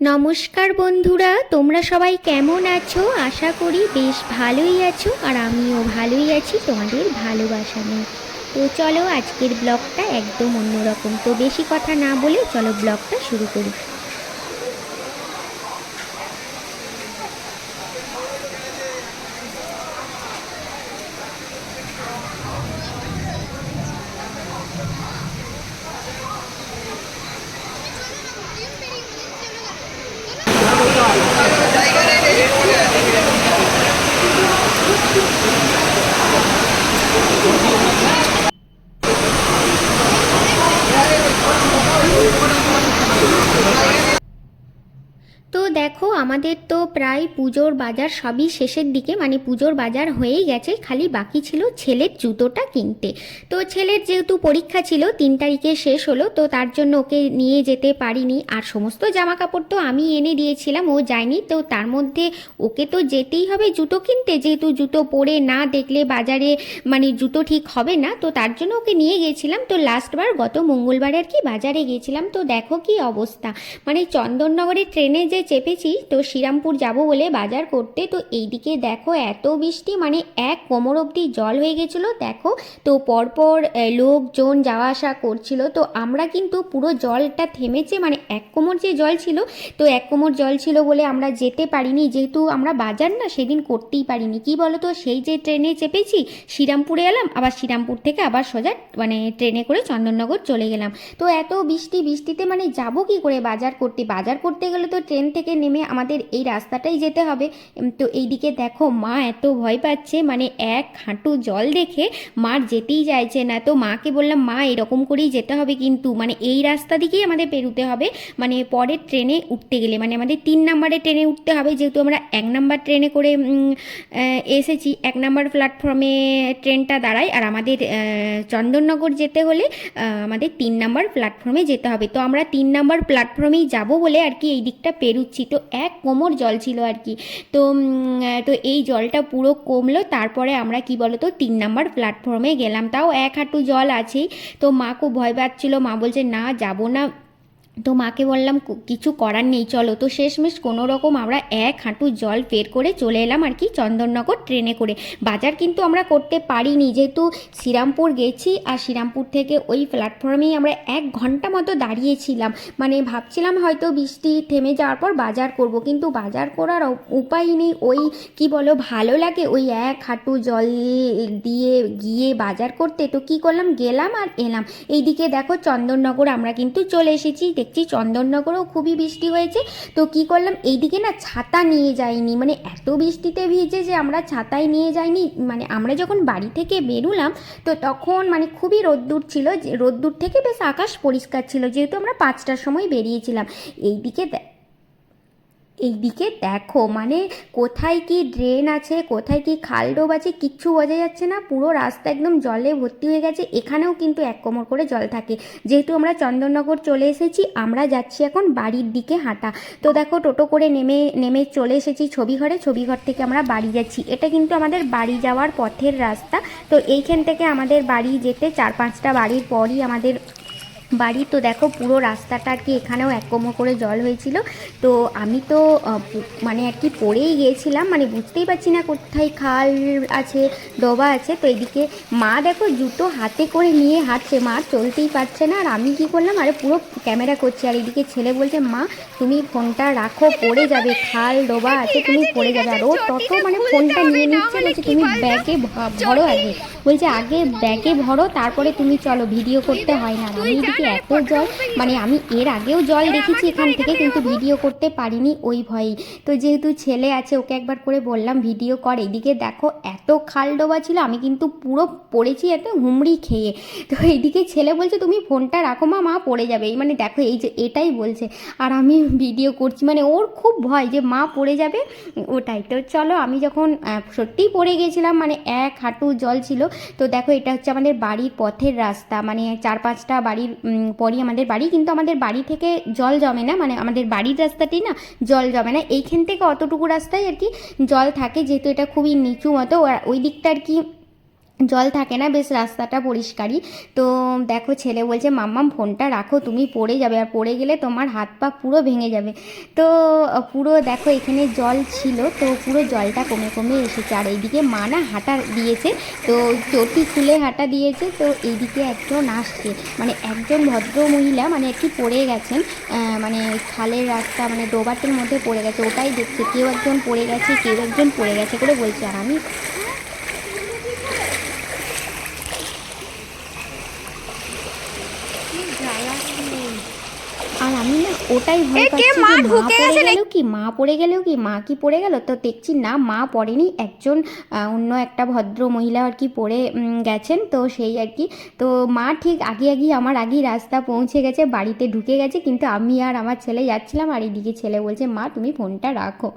নমস্কার বন্ধুরা, তোমরা সবাই কেমন আছো? আশা করি বেশ ভালোই আছো আর আমিও ভালোই আছি, তোমাদের ভালোবাসা নিয়ে। তো চলো আজকের ব্লগটা একদম অন্যরকম। তো বেশি কথা না বলে চলো ব্লগটা শুরু করি তো দেখো আমাদের তো প্রায় পুজোর বাজার সবই শেষের দিকে মানে পুজোর বাজার হয়েই গেছে, খালি বাকি ছিল ছেলের জুতোটা কিনতে। তো ছেলের যেহেতু পরীক্ষা ছিল, তিন তারিখে শেষ হলো, তো তার জন্য ওকে নিয়ে যেতে পারিনি। আর সমস্ত জামা কাপড় তো আমি এনে দিয়েছিলাম, ও যায়নি, তো তার মধ্যে ওকে তো যেতেই হবে জুতো কিনতে। যেহেতু জুতো পরে না দেখলে বাজারে মানে জুতো ঠিক হবে না, তো তার জন্য ওকে নিয়ে গেছিলাম। তো লাস্টবার, গত মঙ্গলবার আর কি বাজারে গেছিলাম, তো দেখো কি অবস্থা। মানে চন্দননগরে ট্রেনে যে চেপেছি তো শ্রীরামপুর যাব বলে বাজার করতে। তো এইদিকে দেখো এত বৃষ্টি মানে এক কোমর অবধি জল হয়ে গেছিল, দেখো। তো পরপর লোকজন যাওয়া আসা করছিল। তো আমরা কিন্তু পুরো জলটা থেমেছে মানে এক কোমর যে জল ছিল, তো এক কোমর জল ছিল বলে আমরা যেতে পারিনি। যেহেতু আমরা বাজার না, সেদিন করতেই পারিনি। কি বলো তো সেই যে ট্রেনে চেপেছি, শ্রীরামপুরে এলাম, আবার শ্রীরামপুর থেকে আবার সোজা মানে ট্রেনে করে চন্দননগর চলে গেলাম। তো এত বৃষ্টি, বৃষ্টিতে মানে যাব কি করে বাজার করতে? বাজার করতে গেলে তো ট্রেন থেকে নেমে আমাদের এই রাস্তাটাই যেতে হবে। তো এইদিকে দেখো মা এত ভয় পাচ্ছে মানে এক হাঁটু জল দেখে মার যেতেই চাইছে না। তো মাকে বললাম, মা, এরকম করেই যেতে হবে কিন্তু মানে এই রাস্তা দিকেই আমাদের পেরুতে হবে। মানে পরের ট্রেনে উঠতে গেলে মানে আমাদের তিন নাম্বারের ট্রেনে উঠতে হবে। যেহেতু আমরা এক নাম্বার ট্রেনে করে এসেছি, এক নাম্বার প্ল্যাটফর্মে ট্রেনটা দাঁড়ায়। আর আমাদের চন্দননগর যেতে হলে আমাদের তিন নাম্বার প্ল্যাটফর্মে যেতে হবে। তো আমরা তিন নাম্বার প্ল্যাটফর্মেই যাব বলে আর কি এই দিকটা পেরুচ্ছি। তো এক কোমর জল ছিল আর কি। তো তো এই জলটা পুরো কমলো, তারপরে আমরা কি বলতো, তিন নাম্বার প্ল্যাটফর্মে গেলাম। তাও এক হাঁটু জল আছেই। তো মা খুব ভয় পাচ্ছিলো। মা বলছে, না, যাব না। তো মাকে বললাম কিছু করার নেই, চলো। তো শেষমেশ কোনো রকম আমরা এক হাঁটু জল পের করে চলে এলাম আর কি চন্দননগর ট্রেনে করে। বাজার কিন্তু আমরা করতে পারিনি। যেহেতু শ্রীরামপুর গেছি আর শ্রীরামপুর থেকে ওই প্ল্যাটফর্মেই আমরা এক ঘণ্টা মতো দাঁড়িয়েছিলাম। মানে ভাবছিলাম হয়তো বৃষ্টি থেমে যাওয়ার পর বাজার করব, কিন্তু বাজার করার উপায় নেই। ওই কি বলো, ভালো লাগে ওই এক হাঁটু জল দিয়ে গিয়ে বাজার করতে। তো কি করলাম, গেলাম আর এলাম। এইদিকে দেখো চন্দননগর, আমরা কিন্তু চলে এসেছি। দেখছি, চন্দননগরেও খুবই বৃষ্টি হয়েছে। তো কি করলাম, এইদিকে না ছাতা নিয়ে যাইনি। মানে এত বৃষ্টিতে ভিজে যে আমরা ছাতাই নিয়ে যাইনি। মানে আমরা যখন বাড়ি থেকে বেরুলাম, তো তখন মানে খুবই রোদ্দুর ছিল। যে রোদ্দুর থেকে বেশ আকাশ পরিষ্কার ছিল। যেহেতু আমরা পাঁচটার সময় বেরিয়েছিলাম। এইদিকে এইদিকে দেখো মানে কোথায় কি ড্রেন আছে, কোথায় কি খাল ডোব আছে, কিচ্ছু বোঝা যাচ্ছে না। পুরো রাস্তা একদম জলে ভর্তি হয়ে গেছে। এখানেও কিন্তু এক কোমর করে জল থাকে। যেহেতু আমরা চন্দননগর চলে এসেছি, আমরা যাচ্ছি এখন বাড়ির দিকে হাঁটা। তো দেখো, টোটো করে নেমে নেমে চলে এসেছি ছবি ঘরে ছবি ঘর থেকে আমরা বাড়ি যাচ্ছি। এটা কিন্তু আমাদের বাড়ি যাওয়ার পথের রাস্তা। তো এইখান থেকে আমাদের বাড়ি যেতে চার পাঁচটা বাড়ির পরই আমাদের বাড়ি তো দেখো পুরো রাস্তাটা আর কি এখানেও এক কোমর করে জল হয়েছিল। তো আমি তো মানে আর কি পড়েই গিয়েছিলাম মানে বুঝতেই পারছি না কোথায় খাল আছে, ডোবা আছে, তো এদিকে মা দেখো জুতো হাতে করে নিয়ে হাঁটছে, মা চলতেই পারছে না, আর আমি কি করলাম, আরে পুরো ক্যামেরা করছি, আর এদিকে ছেলে বলছে, মা, তুমি ফোনটা রাখো, পড়ে যাবে, খাল, ডোবা আছে, তুমি পড়ে যাবে। আর ও তত মানে ফোনটা নিয়ে নিচ্ছে, বলছে, তুমি ব্যাগে ভরো আগে। বলছে, আগে ব্যাগে ভরো, তারপরে তুমি চলো, ভিডিও করতে হয় না। আমি এদিকে এত জল মানে আমি এর আগেও জল দেখেছি এখান থেকে কিন্তু ভিডিও করতে পারিনি ওই ভয়েই। তো যেহেতু ছেলে আছে ওকে একবার করে বললাম ভিডিও কর এদিকে দেখো এত খাল ডোবা ছিল আমি কিন্তু পুরো পড়েছি এত হুমড়ি খেয়ে। তো এইদিকে ছেলে বলছে তুমি ফোনটা রাখো মা মা পড়ে যাবে। এই মানে দেখো এই যে এটাই বলছে। আর আমি ভিডিও করছি মানে ওর খুব ভয় যে মা পড়ে যাবে ওটাই। তো চলো আমি যখন সত্যিই পড়ে গেছিলাম মানে এক হাঁটু জল ছিল। তো দেখো এটা হচ্ছে আমাদের বাড়ির পথের রাস্তা মানে চার পাঁচটা বাড়ির পরই আমাদের বাড়ি, কিন্তু আমাদের বাড়ি থেকে জল জমে না মানে আমাদের বাড়ির রাস্তাটি না, জল জমে না। এইখান থেকে অতটুকু রাস্তায় আর কি জল থাকে, যেহেতু এটা খুবই নিচু মতো, ওই দিকটা আর কি জল থাকে না, বেশ রাস্তাটা পরিষ্কারই। তো দেখো ছেলে বলছে, মাম্মাম, ফোনটা রাখো, তুমি পড়ে যাবে। আর পড়ে গেলে তোমার হাত পা পুরো ভেঙে যাবে। তো পুরো দেখো এখানে জল ছিল, তো পুরো জলটা কমে কমে এসেছে। আর এইদিকে মা না হাঁটা দিয়েছে, তো চটি খুলে হাঁটা দিয়েছে, তো এইদিকে একজন আসছে। মানে একজন ভদ্র মহিলা মানে একটু পড়ে গেছেন মানে খালের রাস্তা মানে ডোবাটের মধ্যে পড়ে গেছে। ওটাই দেখছে, কেউ একজন পড়ে গেছে, কেউ একজন পড়ে গেছে করে বলছে। আর আমি আর আমি না ওটাই ভয় পাচ্ছি মা পড়ে গেল কি? মা পড়ে গেলেও কি? মা কি পড়ে গেল? তো দেখছি না মা পড়েনি। একজন অন্য একটা ভদ্র মহিলা আর কি পড়ে গেছেন। তো সেই আর কি। তো মা ঠিক আগে আগেই আমার আগেই রাস্তা পৌঁছে গেছে বাড়িতে ঢুকে গেছে। কিন্তু আমি আর আমার ছেলে যাচ্ছিলাম আর এদিকে ছেলে বলছে মা তুমি ফোনটা রাখো।